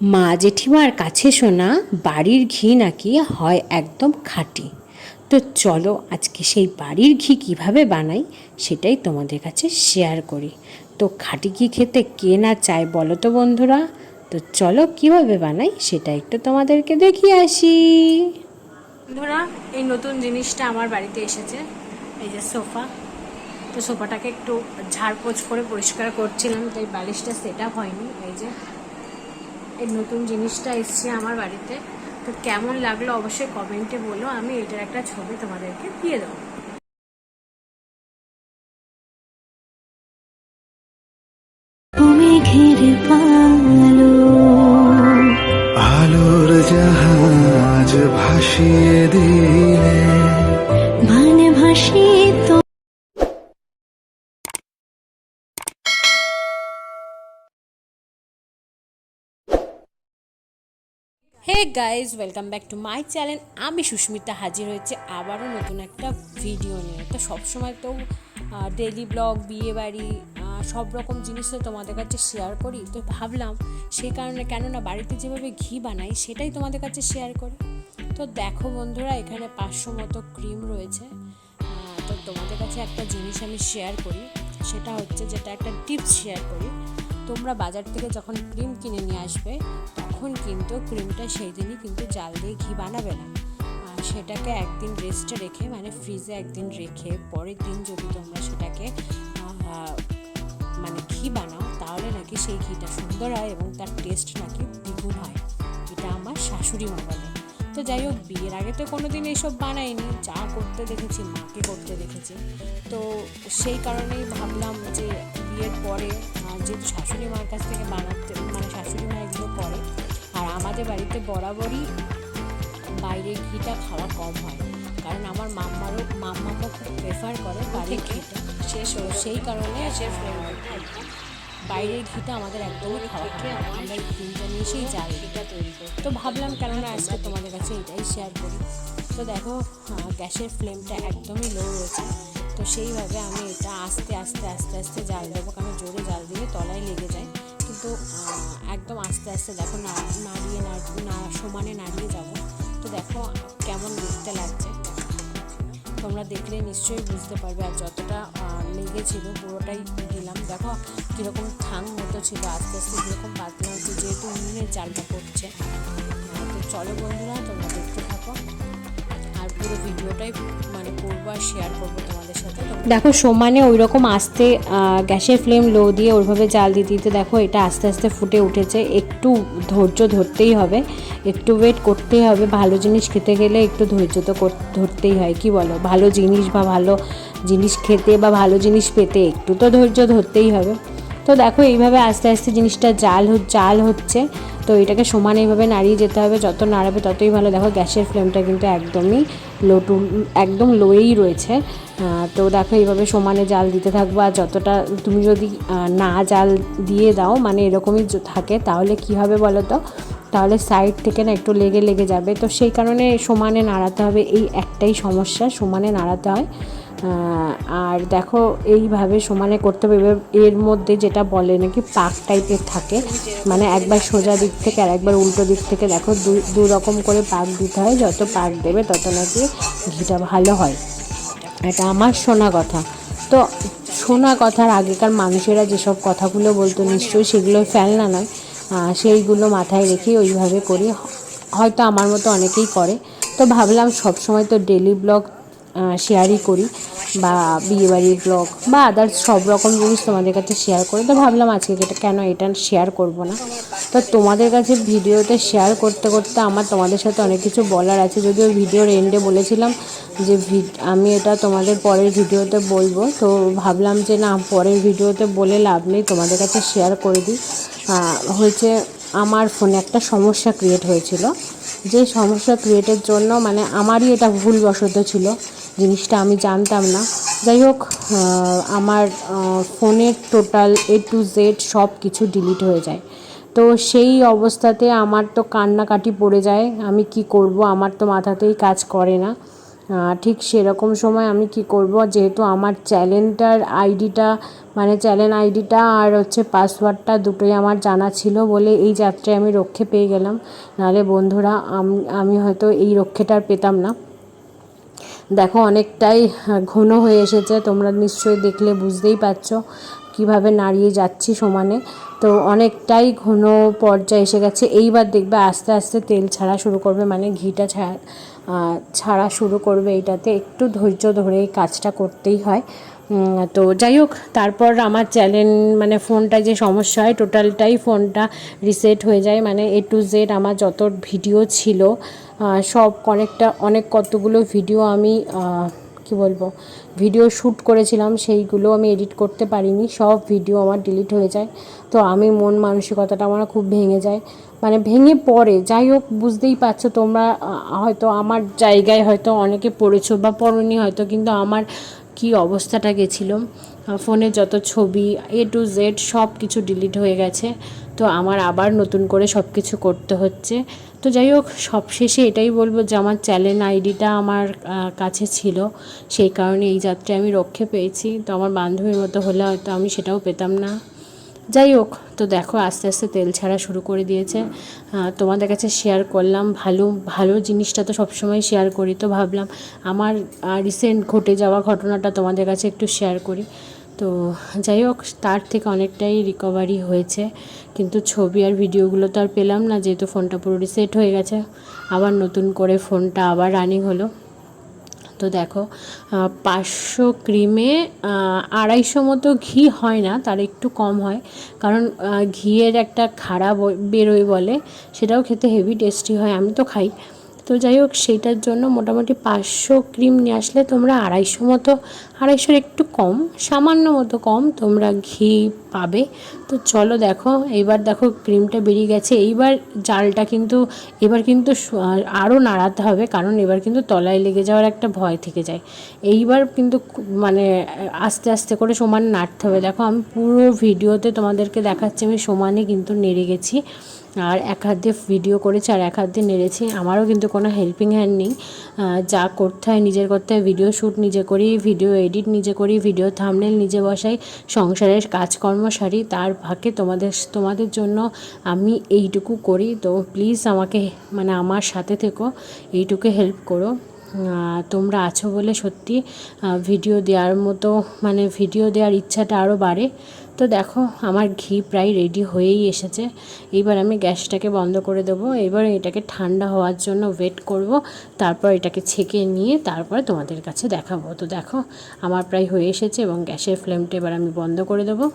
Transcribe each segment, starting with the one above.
মা জেঠিমার কাছে শোনা বাড়ির ঘি নাকি হয় একদম খাঁটি। তো চলো আজকে সেই বাড়ির ঘি কীভাবে বানাই সেটাই তোমাদের কাছে শেয়ার করি। তো খাঁটি ঘি খেতে কে না চায় বলো তো বন্ধুরা? তো চলো কীভাবে বানাই সেটা একটু তোমাদেরকে দেখিয়ে আসি। বন্ধুরা, এই নতুন জিনিসটা আমার বাড়িতে এসেছে, এই যে সোফা। তো সোফাটাকে একটু ঝাড়পোছ করে পরিষ্কার করছিলাম, তাই বালিশটা সেট আপ হয়নি, এই যে এই নতুন জিনিসটা এসছে আমার বাড়িতে। তো কেমন লাগল অবশ্যই কমেন্টে বলো আমি এটার একটা ছবি তোমাদেরকে দিয়ে দেবো। পালো। আলোর জাহাজ ভাসিয়ে দিলে। Hey guys welcome back to my channel আমি সুস্মিতা হাজির হয়েছে আবারও নতুন একটা ভিডিও নিয়ে। তো সবসময় তো ডেলি ব্লগ বিয়ে বাড়ি সব রকম জিনিস তো তোমাদের কাছে শেয়ার করি। তো ভাবলাম সেই কারণে কেননা বাড়িতে যেভাবে ঘি বানাই, সেটাই তোমাদের কাছে শেয়ার করি। তো দেখো বন্ধুরা, এখানে পাঁচশো মতো ক্রিম রয়েছে। তো তোমাদের কাছে একটা জিনিস আমি শেয়ার করি। সেটা হচ্ছে যেটা একটা টিপস শেয়ার করি। তোমরা বাজার থেকে যখন ক্রিম কিনে নিয়ে আসবে তখন কিন্তু ক্রিমটা সেই দিনই কিন্তু জাল দিয়ে ঘি বানাবে না সেটাকে একদিন রেস্টে রেখে মানে ফ্রিজে একদিন রেখে, পরের দিন যদি তোমরা সেটাকে মানে ঘি বানাও, তাহলে নাকি সেই ঘিটা সুন্দর হয় এবং তার টেস্ট নাকি দ্বিগুণ হয়। এটা আমার শাশুড়ি মা বলে তো যাই হোক, বিয়ের আগে তো কোনো দিন এইসব বানাইনি যা করতে দেখেছি, মাকে করতে দেখেছি। তো সেই কারণেই ভাবলাম যে বিয়ের পরে যেহেতু শাশুড়ি মার কাছ থেকে বানাতে মানে শাশুড়ি মা এগুলো করে আমাদের বাড়িতে বরাবরই বাইরে ঘিটা খাওয়া কম হয়। কারণ আমার মাম্মারও মাম্মামও খুব প্রেফার করে বাইরের ঘিটা। শেষ হলো সেই কারণে সে বাইরের ঘিটা আমাদের একদমই খাওয়া হয় না। আমরা ক্রিমটা নিয়ে সেই জাল ঘিটা তৈরি করি। তো ভাবলাম কেননা আজকে তোমাদের কাছে এটাই শেয়ার করি। তো দেখো গ্যাসের ফ্লেমটা একদমই লো রয়েছে। তো সেইভাবে আমি এটা আস্তে আস্তে আস্তে আস্তে জাল দেবো। কারণ জোরে জাল দিলে তলায় লেগে যায়। কিন্তু একদম আস্তে আস্তে দেখো নাড়িয়ে নাড়- না সমানে নাড়িয়ে যাব। তো দেখো কেমন দেখতে লাগছে। তোমরা দেখলে নিশ্চয়ই বুঝতে পারবে আর যতটা লেগেছিল পুরোটাই দিলাম। দেখো কীরকম থাং মতো ছিল আস্তে আস্তে কীরকম পাতলা হচ্ছে যেহেতু উনুনের চালটা আহ, তো চলো বন্ধুরা তোমরা পুরো ভিডিওটাই মানে করব আর শেয়ার করব তোমাদের সাথে। দেখো, সমানে ওই রকম আস্তে গ্যাসের ফ্লেম লো দিয়ে ওইভাবে জাল দিতে দিতে দেখো, এটা আস্তে আস্তে ফুটে উঠেছে। একটু ধৈর্য ধরতেই হবে, একটু ওয়েট করতেই হবে। ভালো জিনিস খেতে গেলে একটু ধৈর্য তো ধরতেই হয়, কি বলো? ভালো জিনিস বা ভালো জিনিস খেতে বা ভালো জিনিস পেতে একটু তো ধৈর্য ধরতেই হবে। তো দেখো এইভাবে আস্তে আস্তে জিনিসটা জাল জাল হচ্ছে। তো এটাকে সমান এইভাবে নাড়িয়ে যেতে হবে। যত নাড়াবে ততই ভালো। দেখো গ্যাসের ফ্লেমটা কিন্তু একদমই লো টু একদম লোয়েই রয়েছে। তো দেখো এইভাবে সমানে জাল দিতে থাকব। আর যতটা তুমি যদি না জাল দিয়ে দাও মানে এরকমই থাকে, তাহলে কি হবে বলো তো? তাহলে সাইড থেকে না একটু লেগে লেগে যাবে। তো সেই কারণে সমানে নাড়াতে হবে। এই একটাই সমস্যা, সমানে নাড়াতে হয়। আর দেখো, এইভাবে সমানে করতে হবে। এর মধ্যে যেটা বলে নাকি পাক টাইপের থাকে মানে একবার সোজা দিক থেকে আর একবার উল্টো দিক থেকে দেখো, দু রকম করে পাক দিতে হয়। যত পাক দেবে তত নাকি ঘিটা ভালো হয়। এটা আমার শোনা কথা। তো শোনা কথার আগেকার মানুষেরা যেসব কথাগুলো বলতো, নিশ্চয়ই সেগুলো ফেলনা নয়। সেইগুলো মাথায় রেখে ওইভাবে করি। হয়তো আমার মতো অনেকেই করে। তো ভাবলাম সবসময় তো ডেলি ব্লগ শেয়ারই করি বা বিয়েবাড়ির ব্লগ বা আদার্স সব রকম জিনিস তোমাদের কাছে শেয়ার করি। তো ভাবলাম আজকে এটা কেন এটা শেয়ার করব না? তো তোমাদের কাছে ভিডিওতে শেয়ার করতে করতে আমার তোমাদের সাথে অনেক কিছু বলার আছে। যদিও ভিডিওর এন্ডে বলেছিলাম যে আমি এটা তোমাদের পরের ভিডিওতে বলব। তো ভাবলাম যে না, পরের ভিডিওতে বলে লাভ নেই, তোমাদের কাছে শেয়ার করে দিই। হয়েছে আমার ফোনে একটা সমস্যা ক্রিয়েট হয়েছিল। যে সমস্যা ক্রিয়েটের জন্য মানে আমারই এটা ভুলবশত ছিল, জিনিসটা আমি জানতাম না। যাই হোক আমার ফোনের টোটাল এ টু জেড সব কিছু ডিলিট হয়ে যায়। তো সেই অবস্থাতে আমার তো কান্নাকাটি পড়ে যায়, আমি কি করব? আমার তো মাথাতেই কাজ করে না। ঠিক সেরকম সময় আমি কি করব? যেহেতু আমার চ্যানেলটার আইডিটা মানে চ্যানেল আইডিটা আর হচ্ছে পাসওয়ার্ডটা দুটোই আমার জানা ছিল বলে এই যাত্রায় আমি রক্ষে পেয়ে গেলাম। নাহলে বন্ধুরা, আমি হয়তো এই রক্ষেটা পেতাম না। দেখো, অনেকটাই ঘন হয়ে এসেছে। তোমরা নিশ্চয়ই দেখলে, বুঝতেই পারছ কীভাবে নাড়িয়ে যাচ্ছি সমানে। তো অনেকটাই ঘন পর্যায়ে এসে গেছে। এইবার দেখবে আস্তে আস্তে তেল ছাড়া শুরু করবে মানে ঘিটা ছাড়া ছাড়া শুরু করবে এটাতে। একটু ধৈর্য ধরে এই কাজটা করতেই হয়। তো যাই হোক, তারপর আমার চ্যানেল মানে ফোনটা যে সমস্যা হয়, টোটালটাই ফোনটা রিসেট হয়ে যায়। মানে এ টু জেড আমার যত ভিডিও ছিল সব অনেকটা, অনেক কতগুলো ভিডিও আমি কি বলব ভিডিও শ্যুট করেছিলাম, সেইগুলো আমি এডিট করতে পারিনি, সব ভিডিও আমার ডিলিট হয়ে যায়। তো আমি মন মানসিকতাটা আমার খুব ভেঙে যায়। মানে ভেঙে পড়ে, যাই হোক, বুঝতেই পারছ তোমরা হয়তো আমার জায়গায় হয়তো অনেকে পড়েছো বা পড়নি হয়তো, কিন্তু আমার কি অবস্থাটা গেছিল ফোনে যত ছবি এ টু জেড সব কিছু ডিলিট হয়ে গেছে। তো আমার আবার নতুন করে সব কিছু করতে হচ্ছে। তো যাই হোক, সবশেষে এটাই বলব যে আমার চ্যানেল আইডিটা আমার কাছে ছিল। সেই কারণে এই যাত্রায় আমি রক্ষে পেয়েছি। তো আমার বান্ধবীর মতো হলে হয়তো আমি সেটাও পেতাম না। যাই হোক, তো দেখো আস্তে আস্তে তেল ছাড়া শুরু করে দিয়েছে। তোমাদের কাছে শেয়ার করলাম। ভালো ভালো জিনিসটা তো সবসময় শেয়ার করি তো ভাবলাম। আমার রিসেন্ট ঘটে যাওয়া ঘটনাটা তোমাদের কাছে একটু শেয়ার করি। তো যাই হোক, তার থেকে অনেকটাই রিকভারি হয়েছে। কিন্তু ছবি আর ভিডিওগুলো তো আর পেলাম না, যেহেতু ফোনটা পুরো রিসেট হয়ে গেছে। আবার নতুন করে ফোনটা আবার রানিং হলো। তো দেখো পাঁচশো ক্রিমে আড়াইশো মতো ঘি হয় না, তার একটু কম হয়। কারণ ঘিয়ের একটা ব- বেরোয় বলে, সেটাও খেতে হেভি টেস্টি হয়, আমি তো খাই। তো যাই হোক, সেইটার জন্য মোটামুটি পাঁচশো ক্রিম নিয়ে আসলে তোমরা আড়াইশো মতো, আড়াইশোর একটু কম, সামান্য মতো কম তোমরা ঘি পাবে। তো চলো দেখো এইবার দেখো ক্রিমটা বেরিয়ে গেছে। এইবার জালটা কিন্তু, এবার কিন্তু আরও নাড়াতে হবে, কারণ এবার কিন্তু তলায় লেগে যাওয়ার একটা ভয় থেকে যায়। এইবার কিন্তু মানে আস্তে আস্তে করে সমান নাড়তে হবে। দেখো, আমি পুরো ভিডিওতে তোমাদেরকে দেখাচ্ছি, আমি সমানে কিন্তু নেড়ে গেছি। আর এক হাত দিয়ে ভিডিও করেছি আর এক হাত দিয়ে নেড়েছি। আমারও কিন্তু কোনো হেল্পিং হ্যান্ড নেই। যা করতে হয় নিজের করতে হয়। ভিডিও শ্যুট নিজে করি ভিডিও এডিট নিজে করি ভিডিও থামনেল নিজে বসাই, সংসারের কাজকর্ম সারি। তার ফাঁকে তোমাদের তোমাদের জন্য আমি এইটুকু করি। তো প্লিজ আমাকে মানে আমার সাথে থেকো, এইটুকু হেল্প করো। তোমরা আছো বলে সত্যি ভিডিও দেওয়ার মতো মানে ভিডিও দেওয়ার ইচ্ছাটা আরও বাড়ে। তো দেখো, আমার ঘি প্রায় রেডি হয়েই এসেছে। এইবার আমি গ্যাসটাকে বন্ধ করে দেবো। এবার এটাকে ঠান্ডা হওয়ার জন্য ওয়েট করব। তারপর এটাকে ছেঁকে নিয়ে তারপরে তোমাদের কাছে দেখাবো। তো দেখো, আমার প্রায় হয়ে এসেছে এবং গ্যাসের ফ্লেমটা এবার আমি বন্ধ করে দেবো।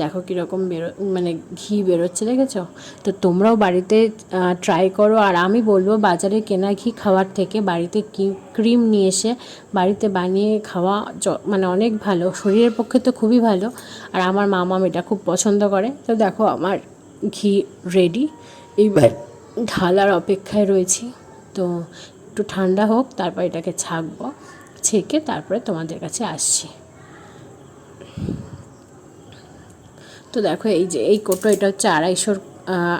দেখো কীরকম বেরো মানে ঘি বেরোচ্ছে দেখেছ? তো তোমরাও বাড়িতে ট্রাই করো। আর আমি বলব বাজারে কেনা ঘি খাওয়ার থেকে বাড়িতে ক্রিম নিয়ে এসে বাড়িতে বানিয়ে খাওয়া মানে অনেক ভালো। শরীরের পক্ষে তো খুবই ভালো। আর আমার মামাম এটা খুব পছন্দ করে। তো দেখো আমার ঘি রেডি এইবার ঢালার অপেক্ষায় রয়েছি। তো একটু ঠান্ডা হোক তারপর এটাকে ছাঁকবো ছেঁকে তারপরে তোমাদের কাছে আসছি। তো দেখো এই যে, এই কোটো, এটা হচ্ছে আড়াইশোর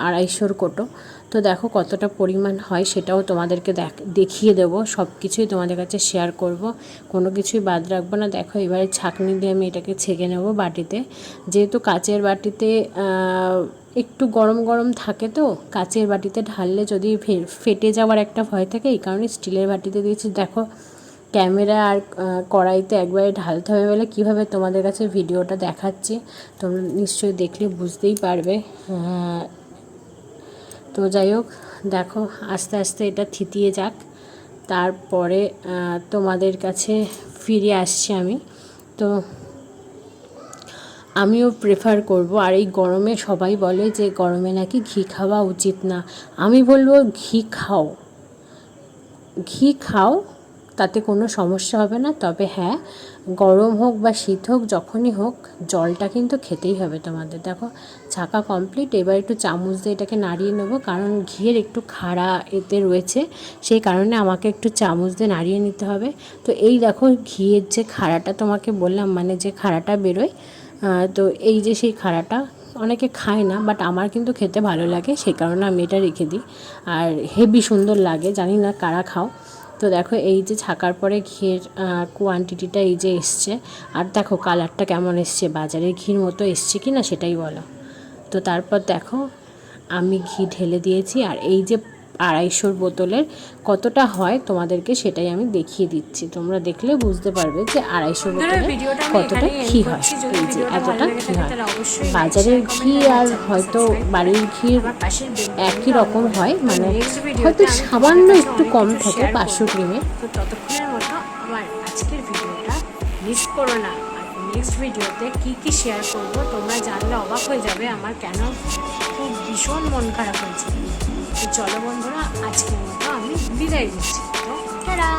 আড়াইশোর কোটো। তো দেখো কতটা পরিমাণ হয় সেটাও তোমাদেরকে দেখ, দেখিয়ে দেবো। সব কিছুই তোমাদের কাছে শেয়ার করব। কোনো কিছুই বাদ রাখব না। দেখো এবারে ছাঁকনি দিয়ে আমি এটাকে ছেঁকে নেব বাটিতে। যেহেতু কাচের বাটিতে একটু গরম গরম থাকে তো, কাচের বাটিতে ঢাললে যদি ফেটে যাওয়ার একটা ভয় থাকে, এই কারণে স্টিলের বাটিতে দিয়েছি। দেখো ক্যামেরা আর কড়াইতে একবারে ঢালতে হবে বলে কীভাবে তোমাদের কাছে ভিডিওটা দেখাচ্ছি, তোমরা নিশ্চয়ই দেখলে বুঝতেই পারবে। তো যাই হোক, দেখো, আস্তে আস্তে এটা থিতিয়ে যাক। তারপরে তোমাদের কাছে ফিরে আসছি আমি। তো আমিও প্রেফার করব, আর এই গরমে সবাই বলে যে গরমে নাকি ঘি খাওয়া উচিত না। আমি বলব ঘি খাও। ঘি খাও তাতে কোনো সমস্যা হবে না। তবে হ্যাঁ গরম হোক বা শীত হোক, যখনই হোক, জলটা কিন্তু খেতেই হবে তোমাদের। দেখো, ছাকা কমপ্লিট এবার একটু চামচ দিয়ে এটাকে নাড়িয়ে নেব। কারণ ঘিয়ের একটু খাড়া এতে রয়েছে, সেই কারণে আমাকে একটু চামচ দিয়ে নাড়িয়ে নিতে হবে। তো এই দেখো, ঘিয়ের যে খাড়াটা তোমাকে বললাম মানে যে খাড়াটা বেরোয় তো এই যে সেই খাড়াটা অনেকে খায় না বাট আমার কিন্তু খেতে ভালো লাগে, সেই কারণে আমি এটা রেখে দিই। আর হেভি সুন্দর লাগে, জানি না কারা খাও। তো দেখো এই যে ছাকার পরে ঘিয়ের কোয়ান্টিটিটা এই যে এসছে। আর দেখো কালারটা কেমন এসছে, বাজারে ঘির মতো এসছে কি না সেটাই বলো। তো তারপর দেখো, আমি ঘি ঢেলে দিয়েছি। আর এই যে আড়াইশোর বোতলের কতটা হয় তোমাদেরকে সেটাই আমি দেখিয়ে দিচ্ছি। তোমরা দেখলে বুঝতে পারবে যে আড়াইশো বোতলে কতটা ঘি হয়। এই যে এতটা ঘি হয়। বাজারের ঘি আর হয়তো বাড়ির ঘি একই রকম হয়। মানে হয়তো সামান্য একটু কম থাকে পাঁচশো গ্রামে। তো ততক্ষণের মতো আমার আজকের ভিডিওটা মিস করো না। আর নেক্সট ভিডিওতে কি কি শেয়ার করব তোমরা জানলে অবাক হয়ে যাবে আমার কেন খুব ভীষণ মন খারাপ হয়েছে। তো চলো বন্ধুরা আজকের মতো আমি বিদায় দিচ্ছি তো টাটা!